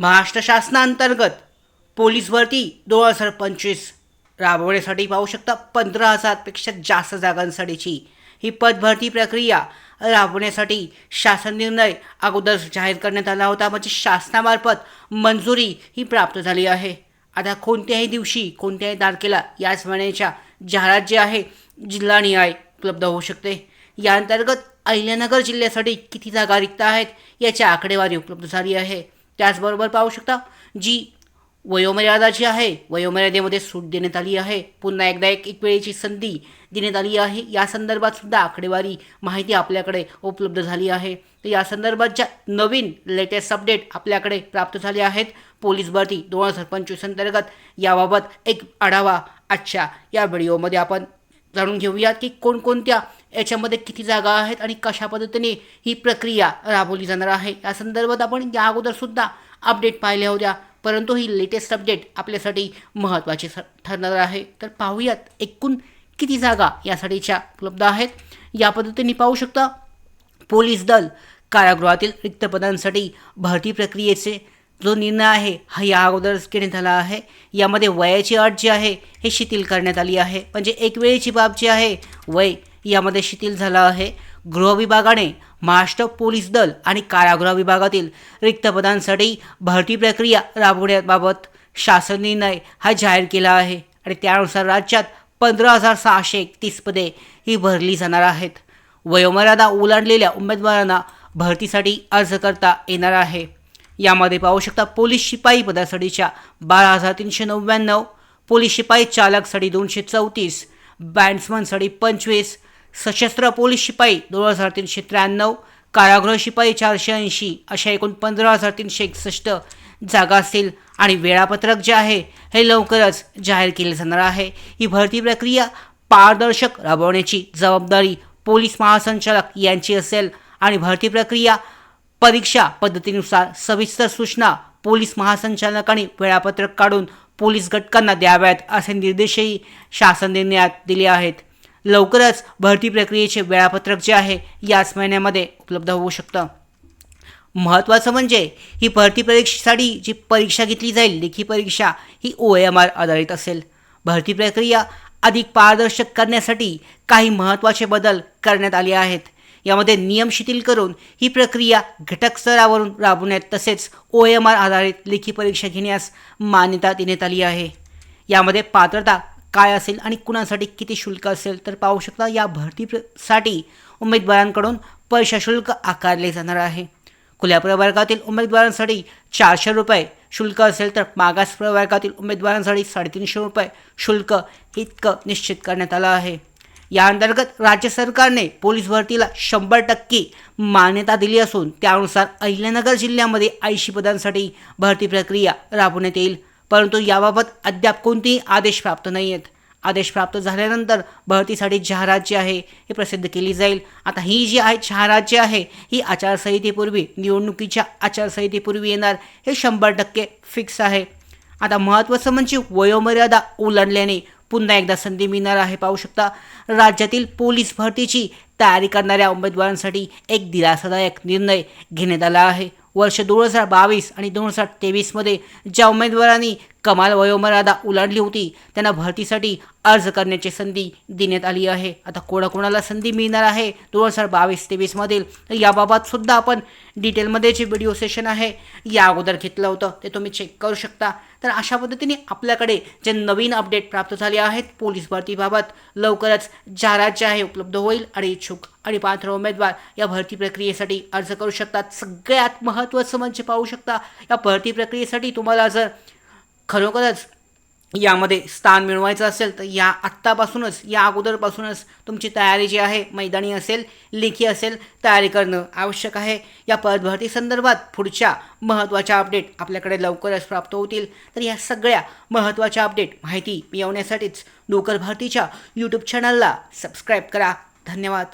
Maharashtra शासनांतर्गत police भरती दोन हजार पंचवीस राबवण्यासाठी पाहू शकता पंधरा हजारपेक्षा जास्त जागांसाठीची ही पदभरती प्रक्रिया राबवण्यासाठी शासन निर्णय अगोदर जाहीर करण्यात आला होता. म्हणजे शासनामार्फत मंजुरी ही प्राप्त झाली आहे. आता कोणत्याही दिवशी कोणत्याही तारखेला याच महिन्याच्या जाहिरात जे आहे जिल्हानिहाय उपलब्ध होऊ शकते. या अंतर्गत अहिल्यानगर जिल्ह्यासाठी किती जागा रिक्त आहेत याची आकडेवारी उपलब्ध झाली आहे. त्याचबरोबर पाहू शकता जी वयोमर्यादा जी आहे वयोमर्यादेमध्ये सूट देण्यात आली आहे. पुन्हा एकदा एक एक वेळेची संधी देण्यात आली आहे. या संदर्भात सुद्धा आकडेवारी माहिती आपल्याकडे उपलब्ध झाली आहे. तर या संदर्भात ज्या नवीन लेटेस्ट अपडेट आपल्याकडे प्राप्त झाले आहेत पोलीस भरती दोन हजार पंचवीस अंतर्गत याबाबत एक आढावा आजच्या या व्हिडिओमध्ये आपण जाणून घेऊयात की कोणकोणत्या याच्यामध्ये किती जागा आहेत आणि कशा पद्धतीने ही प्रक्रिया राबवली जाणार आहे? या संदर्भात आपण या अगोदरसुद्धा अपडेट पाहिल्या होत्या. परंतु ही लेटेस्ट अपडेट आपल्यासाठी महत्त्वाची ठरणार आहे. तर पाहूयात एकूण किती जागा यासाठीच्या उपलब्ध आहेत. या पद्धतीने पाहू शकता पोलीस दल कारागृहातील रिक्त पदांसाठी भरती प्रक्रियेचे जो निर्णय आहे हा या अगोदरच घेण्यात आला आहे. यामध्ये वयाची अट जी आहे हे शिथिल करण्यात आली आहे. म्हणजे एक वेळेची बाब जी आहे वय यामध्ये शिथिल झालं आहे. गृह विभागाने महाराष्ट्र पोलीस दल आणि कारागृह विभागातील रिक्त पदांसाठी भरती प्रक्रिया राबवण्याबाबत शासन निर्णय हा जाहीर केला आहे आणि त्यानुसार राज्यात पंधरा हजार सहाशे एकतीस पदे ही भरली जाणार आहेत. वयोमर्यादा ओलांडलेल्या उमेदवारांना भरतीसाठी अर्ज करता येणार आहे. यामध्ये पाहू शकता पोलीस शिपाई पदासाठीच्या बारा हजार तीनशे नव्याण्णव पोलीस शिपाई चालकसाठी दोनशे चौतीस बँड्समनसाठी पंचवीस सशस्त्र पोलीस शिपाई दोन हजार तीनशे त्र्याण्णव कारागृह शिपाई चारशे ऐंशी अशा एकूण पंधरा हजार तीनशे एकसष्ट जागा असतील. आणि वेळापत्रक जे आहे हे लवकरच जाहीर केले जाणार आहे. ही भरती प्रक्रिया पारदर्शक राबवण्याची जबाबदारी पोलीस महासंचालक यांची असेल. आणि भरती प्रक्रिया परीक्षा पद्धतीनुसार सविस्तर सूचना पोलीस महासंचालकांनी वेळापत्रक काढून पोलीस घटकांना द्याव्यात असे निर्देशही शासन देण्यात दिले आहेत. लवकरच भरती प्रक्रियेचे वेळापत्रक जे आहे याच महिन्यामध्ये उपलब्ध होऊ शकतं. महत्त्वाचं म्हणजे ही भरती परीक्षेसाठी जी परीक्षा घेतली जाईल लेखी परीक्षा ही ओ एम आर आधारित असेल. भरती प्रक्रिया अधिक पारदर्शक करण्यासाठी काही महत्त्वाचे बदल करण्यात आले आहेत. यामध्ये नियम शिथिल करून ही प्रक्रिया घटक स्तरावरून राबवण्यात तसेच ओ एम आर आधारित लेखी परीक्षा घेण्यास मान्यता देण्यात आली आहे. यामध्ये पात्रता काय असेल आणि कुणासाठी किती शुल्क असेल तर पाहू शकता या भरती प्र- साठी उमेदवारांकडून पैसा शुल्क आकारले जाणार आहे. खुल्या प्रवर्गातील उमेदवारांसाठी चारशे रुपये शुल्क असेल तर मागास प्रवर्गातील उमेदवारांसाठी साडेतीनशे रुपये शुल्क इतकं निश्चित करण्यात आलं आहे. या अंतर्गत राज्य सरकारने पोलीस भरतीला शंभर टक्के मान्यता दिली असून त्यानुसार अहिल्यानगर जिल्ह्यामध्ये ऐंशी पदांसाठी भरती प्रक्रिया राबवण्यात येईल. परंतु याबाबत अद्याप कोणतेही आदेश प्राप्त नाही आहेत आदेश प्राप्त झाल्यानंतर भरतीसाठी जाहिरात जी आहे ही प्रसिद्ध केली जाईल. आता ही जी आहे जाहिरात जी आहे ही आचारसंहितेपूर्वी निवडणुकीच्या आचारसंहितेपूर्वी येणार हे शंभर टक्के फिक्स आहे. आता महत्त्वाचं म्हणजे वयोमर्यादा ओलांडल्याने पुन्हा एकदा संधी मिळणार आहे. पाहू शकता राज्यातील पोलीस भरतीची तयारी करणाऱ्या उमेदवारांसाठी एक दिलासादायक निर्णय घेण्यात आला आहे. वर्ष दोन हजार बावीस आणि दोन हजार तेवीसमध्ये ज्या उमेदवारांनी कमाल वयोमर्यादा ओलांडली होती त्यांना भरतीसाठी अर्ज करण्याची संधी देण्यात आली आहे. आता कोणाकोणाला संधी मिळणार आहे दोन हजार बावीस तेवीसमधील तर याबाबत सुद्धा आपण डिटेलमध्ये जे व्हिडिओ सेशन आहे या अगोदर घेतलं होतं. ते तुम्ही चेक करू शकता. तर अशा पद्धतीने आपल्याकडे जे नवीन अपडेट प्राप्त झाले आहेत पोलीस भरतीबाबत लवकरच जाहिरात जे आहे उपलब्ध होईल आणि इच्छुक आणि पात्र उमेदवार या भरती प्रक्रियेसाठी अर्ज करू शकतात. सगळ्यात महत्त्वाचं म्हणजे पाहू शकता या भरती प्रक्रियेसाठी तुम्हाला जर खरोखरच यामध्ये स्थान मिळवायचं असेल तर या आत्तापासूनच या अगोदरपासूनच तुमची तयारी जी आहे मैदानी असेल लेखी असेल तयारी करणं आवश्यक आहे. या पदभरती संदर्भात पुढच्या महत्त्वाच्या अपडेट आपल्याकडे लवकरच प्राप्त होतील. तर या सगळ्या महत्त्वाच्या अपडेट माहिती मिळवण्यासाठीच नोकर भारतीच्या यूट्यूब चॅनलला सबस्क्राईब करा. धन्यवाद.